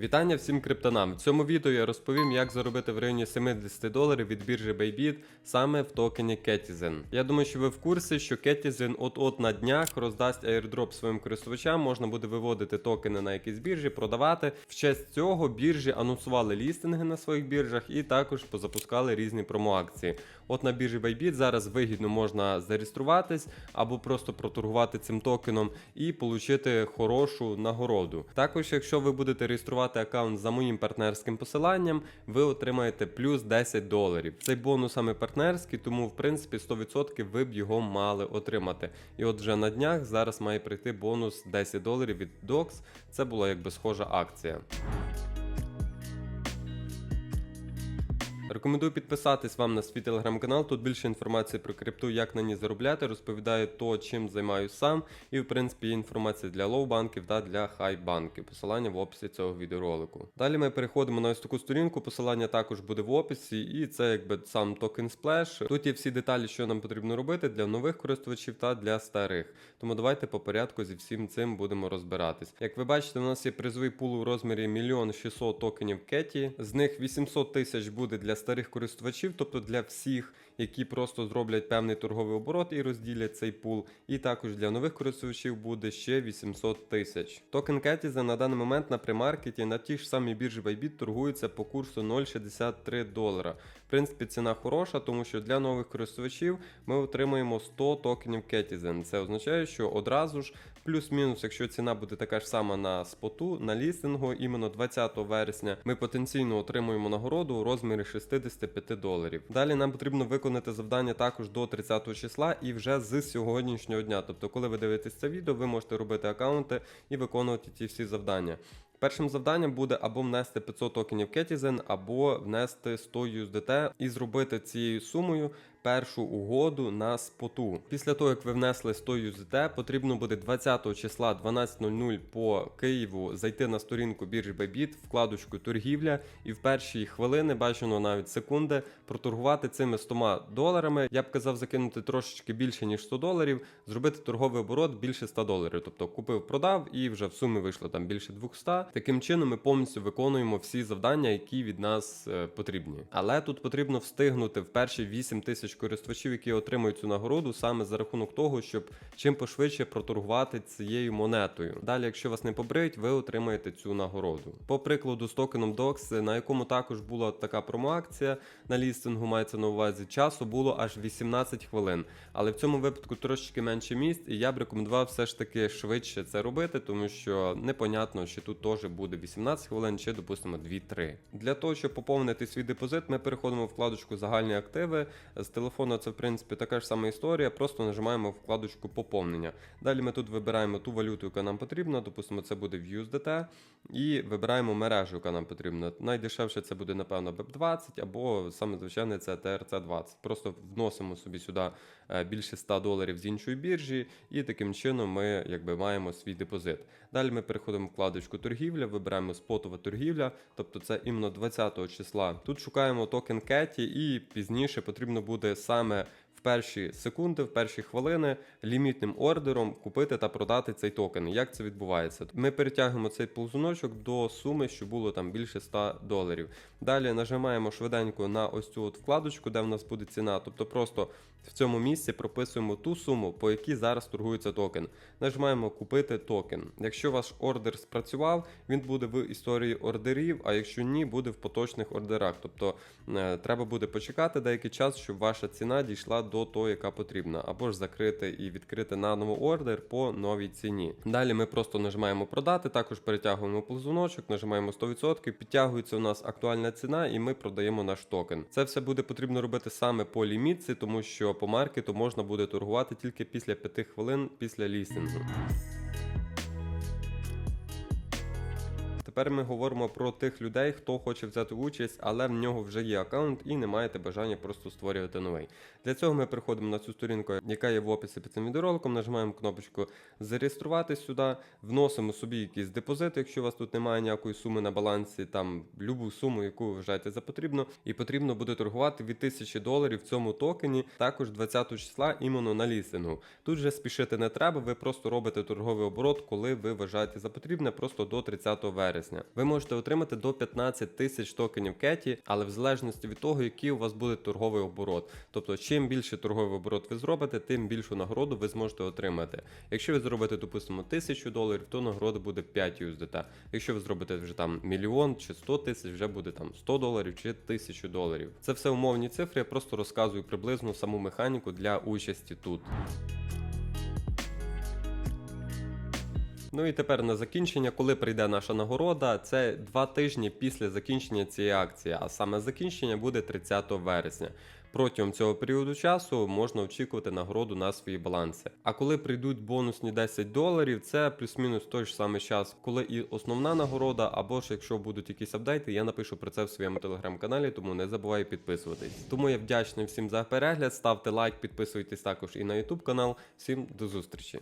Вітання всім криптонам. В цьому відео я розповім, як заробити в районі 70 доларів від біржі Bybit саме в токені Ketizen. Я думаю, що ви в курсі, що Ketizen от-от на днях роздасть airdrop своїм користувачам, можна буде виводити токени на якісь біржі, продавати. В честь цього біржі анонсували лістинги на своїх біржах і також позапускали різні промоакції. От на біржі Bybit зараз вигідно можна зареєструватись або просто проторгувати цим токеном і отримати хорошу нагороду. Також, якщо ви будете реєструвати аккаунт за моїм партнерським посиланням, ви отримаєте плюс 10 доларів. Цей бонус саме партнерський, тому в принципі 100% ви б його мали отримати. І от вже на днях зараз має прийти бонус 10 доларів від DOX. Це була якби схожа акція. Рекомендую підписатись вам на свій телеграм-канал. Тут більше інформації про крипту, як на ній заробляти. Розповідаю то, чим займаюся сам. І в принципі інформація для лоу-банків та для хай-банків. Посилання в описі цього відеоролику. Далі ми переходимо на ось таку сторінку. Посилання також буде в описі, і це якби сам токен Splash. Тут є всі деталі, що нам потрібно робити для нових користувачів та для старих. Тому давайте по порядку зі всім цим будемо розбиратись. Як ви бачите, у нас є призовий пул у розмірі 1 600 токенів Кеті. З них 800 тисяч буде для старих користувачів, тобто для всіх, які просто зроблять певний торговий оборот і розділять цей пул. І також для нових користувачів буде ще 800 тисяч. Токен Ketizen на даний момент на примаркеті на тій ж самій біржі Bybit торгується по курсу 0,63 долара. В принципі, ціна хороша, тому що для нових користувачів ми отримуємо 100 токенів Ketizen. Це означає, що одразу ж плюс-мінус, якщо ціна буде така ж сама на споту, на лістингу, іменно 20 вересня, ми потенційно отримуємо нагороду у розмірі 65 доларів. Далі нам потрібно виконати завдання також до 30 числа і вже з сьогоднішнього дня. Тобто, коли ви дивитесь це відео, ви можете робити аккаунти і виконувати ті всі завдання. Першим завданням буде або внести 500 токенів Ketizen, або внести 100 USDT і зробити цією сумою першу угоду на споту. Після того, як ви внесли 100 USDT, потрібно буде 20 числа 12.00 по Києву зайти на сторінку біржі Bybit, вкладочку торгівля, і в перші хвилини, бачено навіть секунди, проторгувати цими 100 доларами. Я б казав закинути трошечки більше ніж 100 доларів, зробити торговий оборот більше 100 доларів. Тобто купив, продав і вже в сумі вийшло там більше 200. Таким чином ми повністю виконуємо всі завдання, які від нас е, потрібні. Але тут потрібно встигнути в перші 8 тисяч користувачів, які отримують цю нагороду, саме за рахунок того, щоб чим пошвидше проторгувати цією монетою. Далі, якщо вас не побриють, ви отримаєте цю нагороду. По прикладу з токеном DOX, на якому також була така промоакція на лістингу, мається на увазі часу було аж 18 хвилин. Але в цьому випадку трошечки менше місць, і я б рекомендував все ж таки швидше це робити, тому що непонятно, чи тут теж буде 18 хвилин, чи допустимо 2-3. Для того, щоб поповнити свій депозит, ми переходимо в вкладочку Загальні активи. З телефону це в принципі така ж сама історія, просто нажимаємо вкладочку поповнення. Далі ми тут вибираємо ту валюту, яка нам потрібна, допустимо, це буде в USDT, і вибираємо мережу, яка нам потрібна. Найдешевше це буде, напевно, BEP20 або саме звичайне це TRC20. Просто вносимо собі сюди е, більше 100 доларів з іншої біржі, і таким чином ми якби маємо свій депозит. Далі ми переходимо в вкладочку торгівля, вибираємо спотова торгівля, тобто це іменно 20 числа. Тут шукаємо токен Кеті, і пізніше потрібно буде саме в перші секунди, в перші хвилини лімітним ордером купити та продати цей токен. Як це відбувається? Ми перетягуємо цей ползуночок до суми, що було там більше 100 доларів. Далі нажимаємо швиденько на ось цю от вкладочку, де в нас буде ціна. Тобто просто в цьому місці прописуємо ту суму, по якій зараз торгується токен. Нажимаємо купити токен. Якщо ваш ордер спрацював, він буде в історії ордерів, а якщо ні, буде в поточних ордерах. Тобто е, треба буде почекати деякий час, щоб ваша ціна дійшла до того, яка потрібна, або ж закрити і відкрити наново ордер по новій ціні. Далі ми просто нажимаємо продати, також перетягуємо ползуночок, нажимаємо 100%, підтягується у нас актуальна ціна, і ми продаємо наш токен. Це все буде потрібно робити саме по лімітці, тому що по маркету можна буде торгувати тільки після 5 хвилин після лістингу. Тепер ми говоримо про тих людей, хто хоче взяти участь, але в нього вже є аккаунт і не маєте бажання просто створювати новий. Для цього ми переходимо на цю сторінку, яка є в описі під цим відеороликом, нажимаємо кнопочку Зареєструватись сюди, вносимо собі якийсь депозит, якщо у вас тут немає ніякої суми на балансі, там любу суму, яку ви вважаєте за потрібно, і потрібно буде торгувати від 1000 доларів в цьому токені, також 20 числа іменно на лістингу. Тут же спішити не треба, ви просто робите торговий оборот, коли ви вважаєте за потрібне, просто до 30 вересня. Вересня. Ви можете отримати до 15 тисяч токенів кеті, але в залежності від того, який у вас буде торговий оборот. Тобто, чим більше торговий оборот ви зробите, тим більшу нагороду ви зможете отримати. Якщо ви зробите, допустимо, 1000 доларів, то нагорода буде 5 USDT. Якщо ви зробите вже там мільйон чи 100 тисяч, вже буде там 100 доларів чи 1000 доларів. Це все умовні цифри, я просто розказую приблизно саму механіку для участі тут. Ну і тепер на закінчення, коли прийде наша нагорода, це два тижні після закінчення цієї акції, а саме закінчення буде 30 вересня. Протягом цього періоду часу можна очікувати нагороду на свої баланси. А коли прийдуть бонусні 10 доларів, це плюс-мінус той ж самий час, коли і основна нагорода, або ж якщо будуть якісь апдейти, я напишу про це в своєму телеграм-каналі, тому не забувай підписуватись. Тому я вдячний всім за перегляд. Ставте лайк, підписуйтесь також і на YouTube канал. Всім до зустрічі!